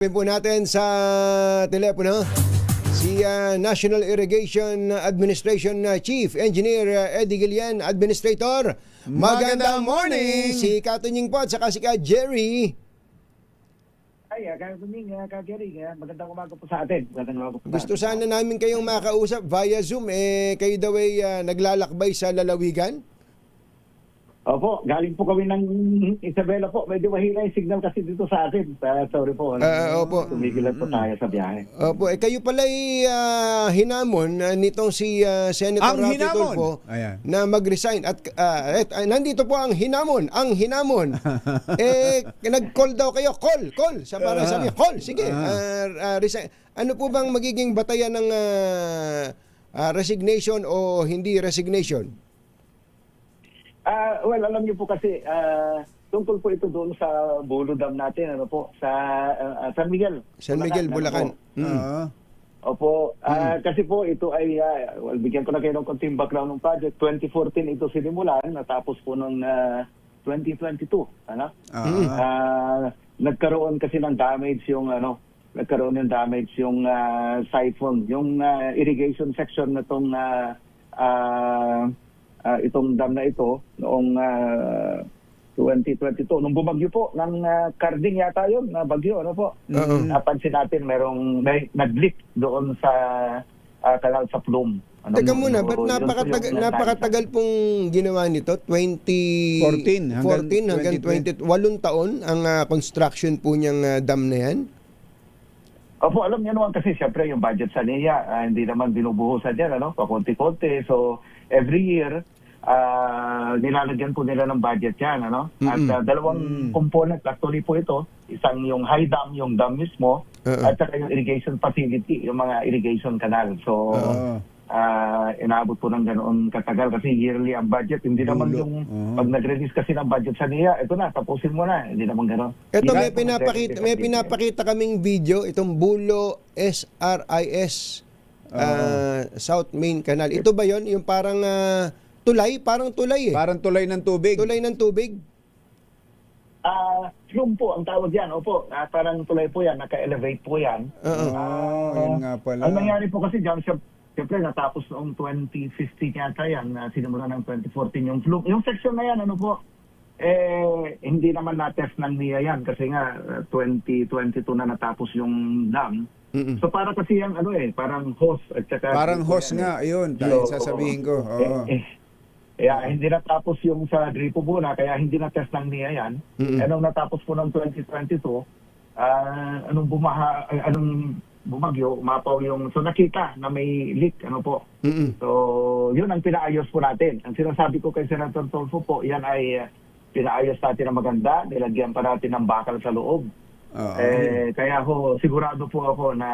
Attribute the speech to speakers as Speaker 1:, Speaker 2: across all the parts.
Speaker 1: Po natin sa telepono si ah, National Irrigation Administration ah, Chief Engineer ah, Eddie Gillian, Administrator.
Speaker 2: Magandang morning!
Speaker 1: Si Katunying po at saka si Ka Jerry.
Speaker 3: Ay, uh, kaya kuning, uh, kagari, uh, magandang umaga po sa atin. Magandang umaga po
Speaker 1: Gusto
Speaker 3: sa
Speaker 1: sana namin kayong makausap via Zoom. Eh, kayo daw ay ah, naglalakbay sa lalawigan.
Speaker 3: Opo, galing po kami ng Isabela po. Medyo mahina yung signal kasi dito sa atin. Uh, sorry po.
Speaker 1: Ah, opo.
Speaker 3: Tumigilan po tayo sa biyahe.
Speaker 1: Opo, eh, kayo pala ay ah, hinamon ah, nitong si ah, Senator
Speaker 2: Ang
Speaker 1: Rafi
Speaker 2: hinamon?
Speaker 1: Tulfo
Speaker 2: Ayan.
Speaker 1: na mag-resign. At ah, et, ah, nandito po ang hinamon, ang hinamon. eh, nag-call daw kayo, call, call. Sa para
Speaker 2: Ah.
Speaker 1: sabi, call, sige, ah,
Speaker 2: Ah.
Speaker 1: ah, resign. Ano po bang magiging batayan ng ah, ah, resignation o hindi resignation?
Speaker 3: Ah, well, alam niyo po kasi uh, tungkol po ito doon sa Bulo Dam natin, ano po, sa ah, San Miguel.
Speaker 1: San Miguel,
Speaker 3: ano
Speaker 1: Bulacan.
Speaker 3: po.
Speaker 1: Mm.
Speaker 2: Oo.
Speaker 3: Opo, ah, kasi po ito ay, ah, well, bigyan ko na kayo ng konting background ng project. 2014 ito sinimulan, natapos po noong ah, 2022. Ano?
Speaker 2: Oo.
Speaker 3: Ah, nagkaroon kasi ng damage yung ano, nagkaroon ng damage yung ah, siphon, yung ah, irrigation section na tong ah, ah, ah, itong dam na ito noong ah, 2022 nung bumagyo po ng ah, Carding yata yun na bagyo ano po
Speaker 1: Oo.
Speaker 3: napansin natin merong may nag-leak doon sa ah, kanal sa Plume ano,
Speaker 1: Teka muna, ba't napakatagal,
Speaker 3: yung-
Speaker 1: napakatagal pong ginawa nito? 20...
Speaker 2: 14 hanggang
Speaker 1: 14 hanggang 20, 8 taon ang ah, construction po niyang ah, dam na yan?
Speaker 3: Opo, alam niyo naman kasi siyempre yung budget sa NIA, ah, hindi naman binubuhusan yan, ano, pakunti-kunti. So, every year, ah, nilalagyan po nila ng budget yan, ano? At
Speaker 1: Mm-mm.
Speaker 3: ah, dalawang component actually po ito, isang yung high dam, yung dam mismo,
Speaker 1: Oo.
Speaker 3: at saka yung irrigation facility, yung mga irrigation canal. So,
Speaker 2: Oo.
Speaker 3: ah, inabot po ng ganoon katagal kasi yearly ang budget. Hindi naman
Speaker 2: Dulo.
Speaker 3: yung
Speaker 2: Oo.
Speaker 3: pag nag-release kasi ng budget sa NIA, ito na, tapusin mo na. Hindi naman ganoon.
Speaker 1: Ito may pinapakita may pinapakita kaming video itong Bulo SRIS ah, South Main Canal. Ito ba 'yon? Yung parang ah, tulay, parang tulay eh.
Speaker 2: Parang tulay ng tubig.
Speaker 1: tulay ng tubig.
Speaker 3: Ah, flume po ang tawag yan. Opo, ah, parang tulay po yan, naka-elevate po yan.
Speaker 1: Oo.
Speaker 2: Ah, yun nga pala.
Speaker 3: Ang nangyari po kasi dyan, siya, siyempre natapos noong 2015 yata yan, na sinimula ng 2014 yung flume. Yung section na yan, ano po, eh, hindi naman na-test ng NIA yan kasi nga ah, 2022 na natapos yung dam.
Speaker 1: Mm-mm.
Speaker 3: So para kasi yung ano eh, parang hose at saka...
Speaker 2: Parang
Speaker 3: yan,
Speaker 2: host
Speaker 3: eh.
Speaker 2: nga, yun.
Speaker 3: So,
Speaker 2: Tayo sasabihin ko. Oo.
Speaker 3: Eh, eh, kaya hindi natapos yung sa gripo muna, kaya hindi na-test ng NIA yan.
Speaker 1: Mm-mm.
Speaker 3: Eh, nung natapos po ng 2022, ah, anong bumaha, anong bumagyo, umapaw yung, so nakita na may leak, ano po.
Speaker 1: Mm-mm.
Speaker 3: So, yun ang pinaayos po natin. Ang sinasabi ko kay Senator Tolfo po, yan ay ah, pinaayos natin na maganda, nilagyan pa natin ng bakal sa loob.
Speaker 2: Oo.
Speaker 3: Eh, kaya ho, sigurado po ako na,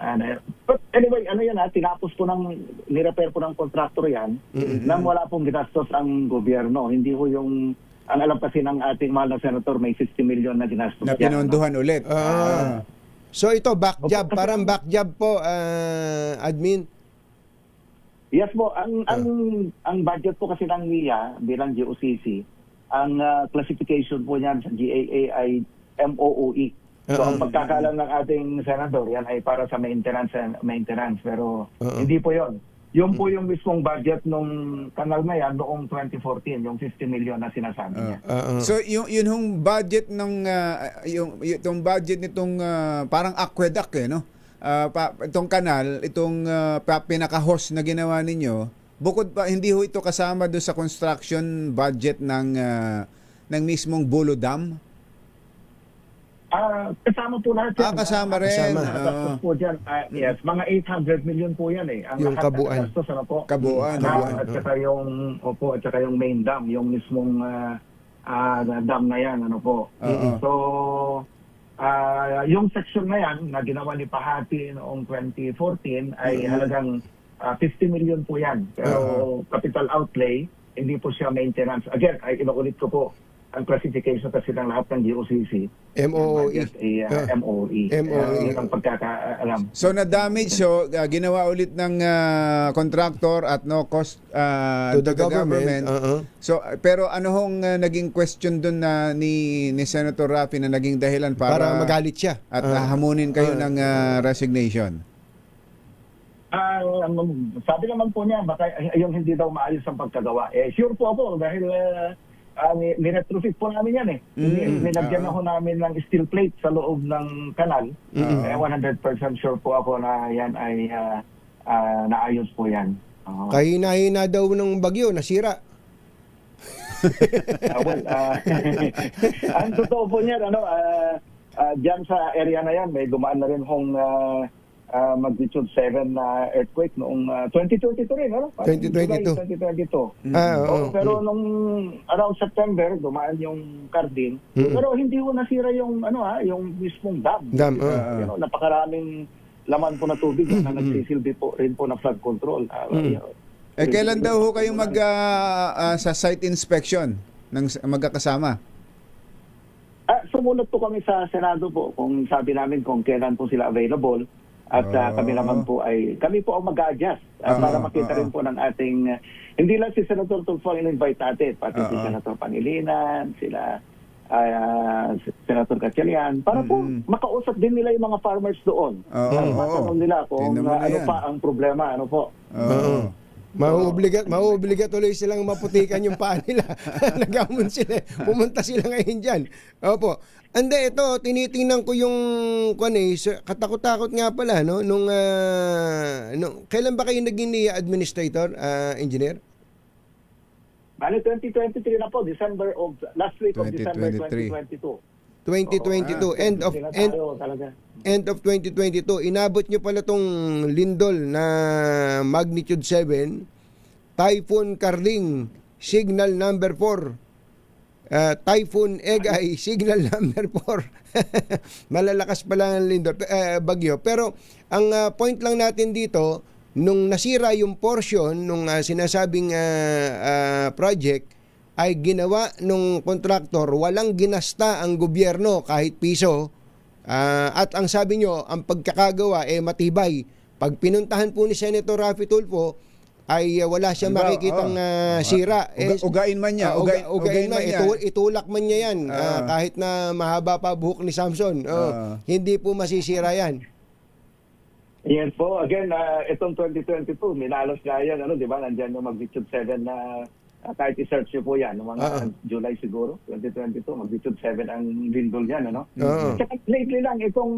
Speaker 3: ah, na- but anyway, ano yan ha, tinapos po ng, nirepair po ng contractor yan, nang wala pong ginastos ang gobyerno. Hindi ho yung, ang alam kasi ng ating mahal na senator, may 60 million na ginastos
Speaker 2: na
Speaker 3: yan,
Speaker 2: pinondohan ulit.
Speaker 1: Ah. So ito back job, parang back job po ah, admin.
Speaker 3: Yes po, ang ang ang budget po kasi ng NIA bilang GOCC, ang ah, classification po niyan sa GAA ay MOOE. So ang pagkakalam ng ating senador yan ay para sa maintenance and maintenance pero
Speaker 1: Oo.
Speaker 3: hindi po 'yon. Yung po yung mismong budget nung kanal na yan noong 2014, yung 50 million na sinasabi niya.
Speaker 1: Oo.
Speaker 2: So yung yun yung budget ng ah, yung itong budget nitong ah, parang aqueduct eh no. Ah, pa, itong kanal, itong ah, pa- pinaka-host na ginawa ninyo, bukod pa hindi ho ito kasama do sa construction budget ng ah, ng mismong Bulo Dam.
Speaker 3: Ah, kasama po lahat yan.
Speaker 2: Ah, kasama rin.
Speaker 1: Kasama.
Speaker 3: Ang gastos po dyan, ah, yes, mga 800 million po yan eh. Ang
Speaker 1: Yung
Speaker 3: lahat ng
Speaker 1: kabuuan.
Speaker 3: gastos, ano po?
Speaker 2: Kabuuan,
Speaker 3: Dam,
Speaker 2: kabuuan.
Speaker 3: at saka yung, opo, at saka yung main dam, yung mismong ah, ah, dam na yan, ano po.
Speaker 2: Oo.
Speaker 3: So, ah, yung section na yan, na ginawa ni Pahati noong 2014, ay
Speaker 2: Mhm.
Speaker 3: halagang ah, 50 million po yan. Pero capital outlay, hindi po siya maintenance. Again, ay inuulit ko po, ang classification kasi ng lahat ng GOCC.
Speaker 1: MOOE.
Speaker 3: Ay, uh,
Speaker 1: Ah.
Speaker 3: MOE.
Speaker 1: MOE.
Speaker 3: Yun ang pagkakaalam.
Speaker 2: So na-damage so uh, ginawa ulit ng uh, contractor at no cost uh,
Speaker 1: To the government. Uh-uh.
Speaker 2: So uh, pero ano hong uh, naging question doon na ni ni Senator Rafi na naging dahilan para,
Speaker 1: Para, magalit siya.
Speaker 2: at
Speaker 1: Ah.
Speaker 2: hamunin kayo
Speaker 1: Ah.
Speaker 2: ng uh, resignation?
Speaker 3: Ah, um, sabi naman po niya, baka yung hindi daw maayos ang pagkagawa. Eh, sure po ako dahil uh, uh, ni-retrofit po namin yan eh.
Speaker 2: Mm,
Speaker 3: Nilagyan
Speaker 2: oo.
Speaker 3: na ho namin ng steel plate sa loob ng kanal.
Speaker 2: Mm.
Speaker 3: Eh, 100% sure po ako na yan ay ah, ah, naayos po yan. Oo.
Speaker 1: Kahina-hina daw ng bagyo, nasira.
Speaker 3: Ah, well, ah, ang totoo po niyan, ano, ah, ah, dyan sa area na yan, may dumaan na rin hong ah, ah, magnitude 7 na earthquake noong ah, 2022 rin, ano? Parang
Speaker 1: 2022.
Speaker 3: July 2022.
Speaker 1: Ah, oo.
Speaker 3: Oo, pero nung around September, dumaan yung Cardin.
Speaker 1: Mm-mm.
Speaker 3: Pero hindi ko nasira yung ano ha, yung mismong dam.
Speaker 1: Dam, oo.
Speaker 3: Uh, you know, napakaraming laman po na tubig na nagsisilbi po rin po na flood control. Ah,
Speaker 1: Mm.
Speaker 3: you know,
Speaker 2: Eh kailan daw ho kayo mag uh, uh, sa site inspection ng magkakasama?
Speaker 3: Ah, sumunod po kami sa Senado po kung sabi namin kung kailan po sila available at ah,
Speaker 2: Oh.
Speaker 3: kami naman po ay kami po ang mag-adjust ah,
Speaker 2: Oo,
Speaker 3: para makita
Speaker 2: oo.
Speaker 3: rin po ng ating ah, hindi lang si Senator Tulfo ang in-invite natin pati si
Speaker 2: Oo.
Speaker 3: Senator Pangilinan sila ah, si Senator Gatchalian para po
Speaker 2: Mm.
Speaker 3: makausap din nila yung mga farmers doon
Speaker 2: Oo,
Speaker 3: At
Speaker 2: oo.
Speaker 3: matanong nila kung ah, ano
Speaker 2: yan.
Speaker 3: pa ang problema ano po
Speaker 2: Oo.
Speaker 1: Mauobliga, mauobliga tuloy silang maputikan yung paa nila. Nagamon sila. Pumunta sila ngayon dyan. Opo. Ande, ito, tinitingnan ko yung, kung eh, sa- katakot-takot nga pala, no? Nung, ah, nung, kailan ba kayo naging ni administrator, ah, engineer?
Speaker 3: Bali 2023 na po December of last week of December
Speaker 2: 2023.
Speaker 3: 2022
Speaker 1: 2022. end of, end,
Speaker 3: tayo talaga
Speaker 1: end of 2022, inabot nyo pala tong lindol na magnitude 7, Typhoon Carling, signal number 4. Uh, Typhoon Egay, signal number 4. Malalakas pala ang lindol, eh, bagyo. Pero ang ah, point lang natin dito, nung nasira yung portion nung ah, sinasabing ah, ah, project, ay ginawa nung kontraktor, walang ginasta ang gobyerno kahit piso. Ah, at ang sabi nyo, ang pagkakagawa eh matibay. Pag pinuntahan po ni Senator Rafi Tulfo, ay ah, wala siyang
Speaker 2: Halimbawa,
Speaker 1: makikitang
Speaker 2: oh.
Speaker 1: ah, sira.
Speaker 2: Uga- ugain man niya, ugain-
Speaker 1: uga- ugain
Speaker 2: ugain
Speaker 1: man,
Speaker 2: man niya.
Speaker 1: Itu- itulak man niya yan. Ah,
Speaker 2: Ah.
Speaker 1: kahit na mahaba pa buhok ni Samson. Oh,
Speaker 2: Ah.
Speaker 1: Hindi po masisira yan.
Speaker 3: Yes po, again, uh, itong 2022, minalos nga yan, ano, di ba, nandyan yung magnitude 7 na uh, kahit i-search nyo po yan, noong mga
Speaker 1: Ah.
Speaker 3: July siguro, 2022, magnitude 7 ang lindol yan, ano?
Speaker 1: Oo.
Speaker 3: Tsaka lately lang, itong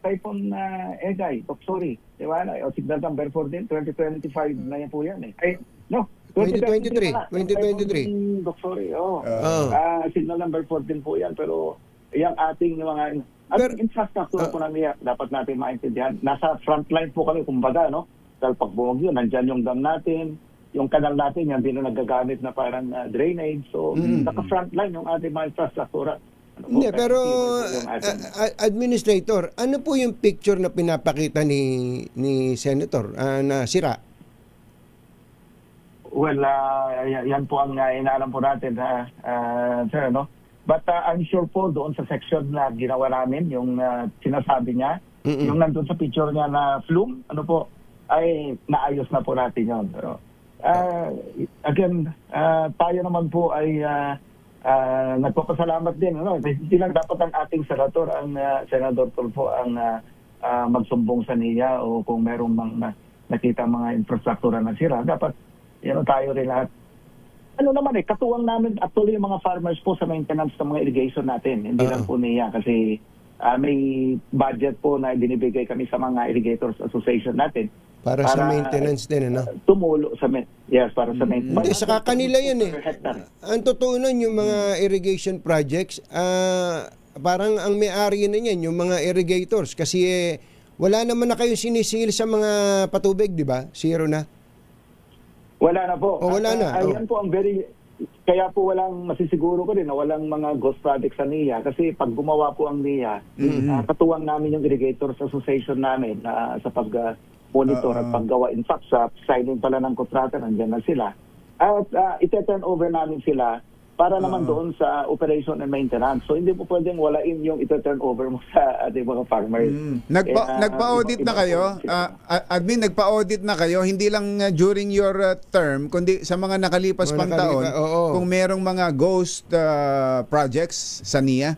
Speaker 3: typhoon na uh, Egay, sorry, di ba, o signal number 4 din, 2025 na yan po yan eh. Ay, no,
Speaker 1: 2023,
Speaker 3: 2023 pala.
Speaker 1: 2023.
Speaker 3: Yung Doksori, oo.
Speaker 1: Oo.
Speaker 3: Ah, signal number 4 din po yan, pero yung ating mga at
Speaker 1: Pero-
Speaker 3: infrastructure
Speaker 1: Ah.
Speaker 3: po namin dapat natin maintindihan. Nasa front line po kami, kumbaga, no? Dahil pag bumagyo, nandyan yung dam natin, yung kanal natin, yan din na nagagamit na parang ah, drainage. So,
Speaker 1: Mm.
Speaker 3: naka-front line yung ating mga infrastructure. Ano
Speaker 1: Hindi, pero
Speaker 3: yung ating-
Speaker 1: ah, ah, administrator, ano po yung picture na pinapakita ni ni senator ah, na sira?
Speaker 3: Well, y- yan po ang uh, inaalam po natin, ha, ah, sir, no? But ah, I'm sure po doon sa section na ginawa namin, yung ah, sinasabi niya,
Speaker 1: Mm-mm.
Speaker 3: yung nandun sa picture niya na flume, ano po, ay naayos na po natin yun. Pero, ah, again, ah, tayo naman po ay ah, ah, nagpapasalamat din. Ano? Hindi lang dapat ang ating senator, ang ah, Senador Tulfo, ang ah, ah, magsumbong sa niya o kung merong mang na, nakita mga infrastruktura na sira. Dapat you know, tayo rin lahat. Ano naman eh, katuwang namin actually yung mga farmers po sa maintenance ng mga irrigation natin. Hindi
Speaker 1: Oo.
Speaker 3: lang po niya kasi ah, may budget po na binibigay kami sa mga irrigators association natin.
Speaker 1: Para, sa maintenance din, ano?
Speaker 3: uh, tumulo sa ma- yes, para sa maintenance.
Speaker 1: Hindi, saka kanila yan eh. Ang totoo nun, yung mga irrigation projects, ah, parang ang may-ari na yan, yung mga irrigators. Kasi eh, wala naman na kayong sinisingil sa mga patubig, di ba? Zero na.
Speaker 3: Wala na po.
Speaker 1: Oh, wala
Speaker 3: At,
Speaker 1: na.
Speaker 3: ah,
Speaker 1: Oh.
Speaker 3: Ayan po ang very kaya po walang masisiguro ko rin na walang mga ghost projects sa NIA kasi pag gumawa po ang NIA,
Speaker 1: Mm-hmm.
Speaker 3: ah, katuwang namin yung irrigators association namin na sa pag ah, monitor at
Speaker 2: Oo.
Speaker 3: paggawa. In fact, sa signing pala ng kontrata, nandiyan na sila. At uh, ite-turn over namin sila para naman doon sa operation and maintenance. So hindi po pwedeng walain yung ito-turn over mo sa ating mga farmers.
Speaker 2: Mm. Nagpa,
Speaker 3: Kaya,
Speaker 2: nagpa-audit
Speaker 3: iba-
Speaker 2: na kayo? Ah, ah, admin, nagpa-audit na kayo? Hindi lang ah, during your ah, term, kundi sa mga nakalipas pang
Speaker 1: nakalipa-
Speaker 2: taon,
Speaker 1: oo.
Speaker 2: kung merong mga ghost ah, projects sa NIA?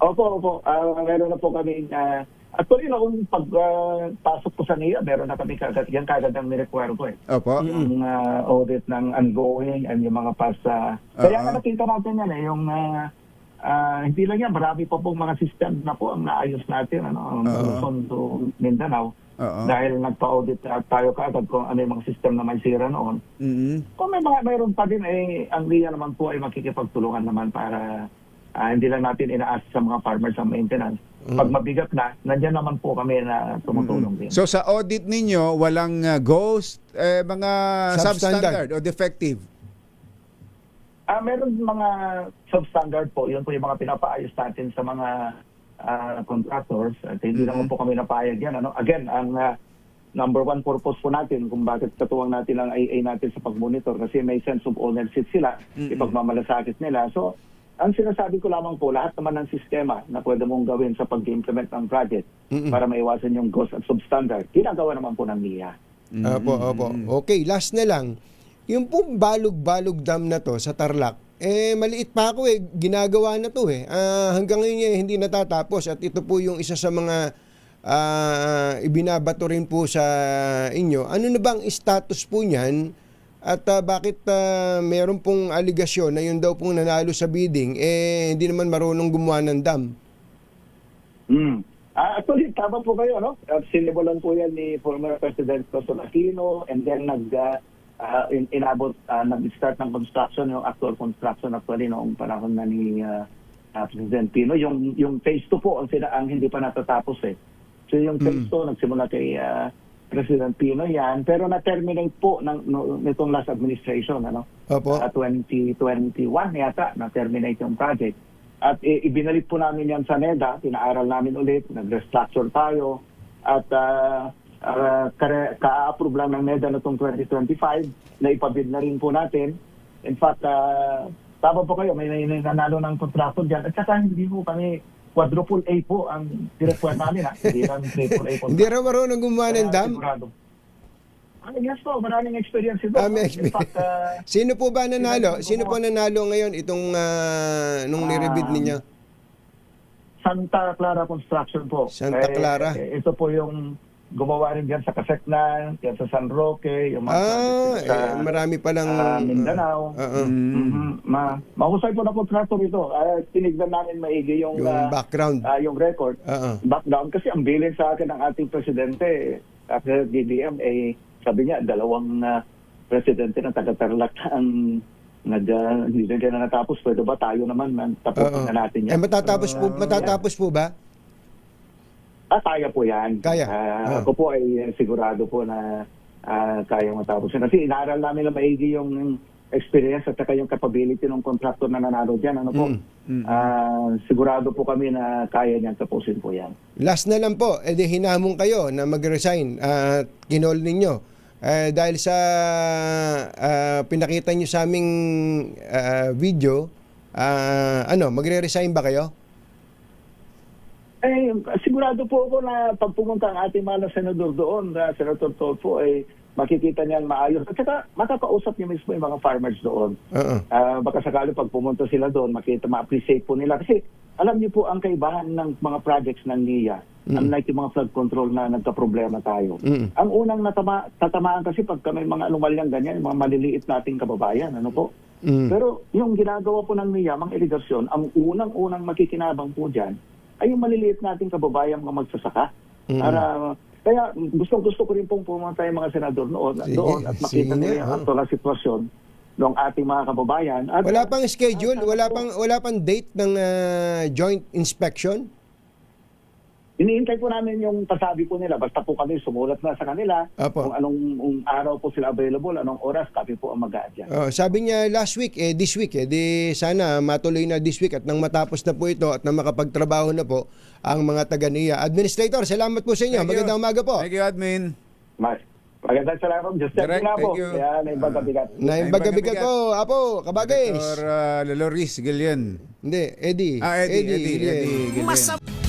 Speaker 3: Opo, opo. Ah, meron na po kami, uh, actually, noong pagpasok ko sa NIA, meron na kami kagad, yan kagad ang nirequire ko eh.
Speaker 2: Opo.
Speaker 3: Yung ah, audit ng ongoing and yung mga past. ah, kaya
Speaker 2: Oo.
Speaker 3: nga nakita natin yan eh, yung ah, ah, hindi lang yan, marami pa pong mga system na po ang naayos natin, ano, ang. Luzon to Mindanao.
Speaker 2: Oo.
Speaker 3: Dahil nagpa-audit na tayo kaagad kung ano yung mga system na may sira noon.
Speaker 2: Mhm.
Speaker 3: Kung may mga mayroon pa din, eh, ang RIA naman po ay makikipagtulungan naman para ah, hindi lang natin inaas sa mga farmers ang maintenance. Pag mabigat na, nandyan naman po kami na tumutulong din.
Speaker 2: So sa audit ninyo, walang ah, ghost, eh, mga
Speaker 1: Substandard.
Speaker 2: substandard o defective?
Speaker 3: Ah, meron mga substandard po. Yun po yung mga pinapaayos natin sa mga ah, contractors. At hindi
Speaker 2: Mhm.
Speaker 3: naman po kami napayag yan. Ano? Again, ang ah, number one purpose po natin kung bakit katuwang natin ang IA natin sa pag-monitor kasi may sense of ownership sila,
Speaker 2: Mhm.
Speaker 3: ipagmamalasakit nila. So, ang sinasabi ko lamang po, lahat naman ng sistema na pwede mong gawin sa pag-implement ng project
Speaker 1: Mm-mm.
Speaker 3: para maiwasan yung ghost at substandard, ginagawa naman po ng NIA.
Speaker 1: Opo, opo. Okay, last na lang. Yung po balog-balog dam na to sa Tarlac, eh maliit pa ako eh, ginagawa na to eh. Ah, hanggang ngayon eh, hindi natatapos at ito po yung isa sa mga ah, ibinabato rin po sa inyo. Ano na bang status po niyan? At ah, bakit ah, meron pong aligasyon na yun daw pong nanalo sa bidding, eh hindi naman marunong gumawa ng dam?
Speaker 3: Mm. Ah, actually, tama po kayo, no? Uh, sinimulan po yan ni former President Corazon Aquino and then nag, ah, in, inabot, ah, nag-start ng construction, yung actual construction actually noong panahon na ni ah, President Pino. Yung, yung phase 2 po ang, sina, ang hindi pa natatapos eh. So yung phase 2, nagsimula kay ah, President Pino yan, pero na-terminate po ng, no, nitong last administration, ano?
Speaker 1: Opo.
Speaker 3: Uh, 2021 yata na-terminate yung project. At i- ibinalik po namin yan sa NEDA, pinaaral namin ulit, nag-restructure tayo, at uh, uh, ka-approve lang ng NEDA na itong 2025, na ipabid na rin po natin. In fact, uh, tama po kayo, may, nanalo ng kontrakto dyan. At saka hindi po kami quadruple A po ang direkware namin. Ha? Hindi lang triple A po.
Speaker 1: Hindi raw marunong gumawa ng dam?
Speaker 3: sigurado. Ah, yes po, maraming experience ito.
Speaker 1: Ah, may
Speaker 3: In fact, uh,
Speaker 1: Sino po ba nanalo? Sino po nanalo ngayon itong ah, nung nirebid
Speaker 3: Ah,
Speaker 1: ninyo?
Speaker 3: Santa Clara Construction po.
Speaker 1: Santa Clara.
Speaker 3: Eh, ito po yung gumawa rin dyan sa Kaseknan, yan sa San Roque, yung mga
Speaker 1: Ah,
Speaker 3: projects sa
Speaker 1: eh, marami palang
Speaker 3: ah, Mindanao.
Speaker 1: Oo.
Speaker 3: Mhm. Ma mahusay po na contractor ito. Ah, tinignan namin maigi yung,
Speaker 1: yung
Speaker 3: ah,
Speaker 1: background.
Speaker 3: ah, yung record.
Speaker 1: Oo.
Speaker 3: Background kasi ang bilin sa akin ng ating presidente, after DDM, eh, sabi niya, dalawang ah, presidente ng taga-Tarlac ang nag, hindi na na natapos. Pwede ba tayo naman, man, tapusin
Speaker 1: Oo.
Speaker 3: na natin
Speaker 1: Eh
Speaker 3: yan.
Speaker 1: matatapos po, matatapos po ba?
Speaker 3: Ah, kaya po yan.
Speaker 1: Kaya.
Speaker 3: Ah,
Speaker 1: Ah.
Speaker 3: Ako po ay eh, sigurado po na ah, kaya matapos. Kasi inaaral namin na maigi yung experience at saka yung capability ng contractor na nanalo dyan. Ano po?
Speaker 1: Mm,
Speaker 2: mm.
Speaker 3: Ah, sigurado po kami na kaya niyan tapusin po yan.
Speaker 1: Last na lang po, edi hinamon kayo na mag-resign at kinol ninyo. Eh, dahil sa ah, pinakita nyo sa aming ah, video, ah, ano, magre-resign ba kayo?
Speaker 3: Eh, sigurado po ako na pag pumunta ang ating mga senador doon, na Senator Tolfo, ay makikita niyan maayos. At saka makakausap niya mismo yung mga farmers doon.
Speaker 1: Oo.
Speaker 3: Ah, baka sakali pag pumunta sila doon, makita, ma-appreciate po nila. Kasi alam niyo po ang kaibahan ng mga projects ng NIA, unlike yung mga flood control na nagka-problema tayo.
Speaker 1: Mm.
Speaker 3: Ang unang natama, tatamaan kasi pag may mga lumalyang ganyan, yung mga maliliit nating kababayan, ano po?
Speaker 1: Mm.
Speaker 3: Pero yung ginagawa po ng NIA, mga irigasyon, ang unang-unang makikinabang po dyan, ay yung maliliit nating kababayan mga magsasaka.
Speaker 1: Mm.
Speaker 3: Para, kaya gusto gusto ko rin pong pumunta yung mga senador noon,
Speaker 1: Sige,
Speaker 3: doon at makita
Speaker 1: sige,
Speaker 3: nila yung
Speaker 1: oh.
Speaker 3: actual na sitwasyon ng ating mga kababayan. At,
Speaker 1: Wala pang schedule, wala pang wala pang date ng ah, joint inspection.
Speaker 3: Iniintay po namin yung pasabi po nila. Basta po kami sumulat na sa kanila
Speaker 1: Apo.
Speaker 3: kung anong um, araw po sila available, anong oras, kami po ang mag-a-adjust.
Speaker 1: Oh, sabi niya last week eh this week eh di sana matuloy na this week at nang matapos na po ito at nang makapagtrabaho na po ang mga taga niya. Administrator, salamat po sa inyo.
Speaker 2: Thank you.
Speaker 1: Magandang umaga po.
Speaker 2: Thank you, admin.
Speaker 3: Mas, Magandang salamat. Just
Speaker 2: Direk,
Speaker 3: nga po.
Speaker 2: thank you.
Speaker 3: Kaya naibagabigat.
Speaker 1: Naimbaga-bigat ko, apo, kabagay.
Speaker 2: Dr. uh, Loloris Gillian.
Speaker 1: Hindi, Eddie.
Speaker 2: Ah, Eddie, Eddie,
Speaker 1: Eddie,
Speaker 2: Eddie, Gillian.
Speaker 4: Masama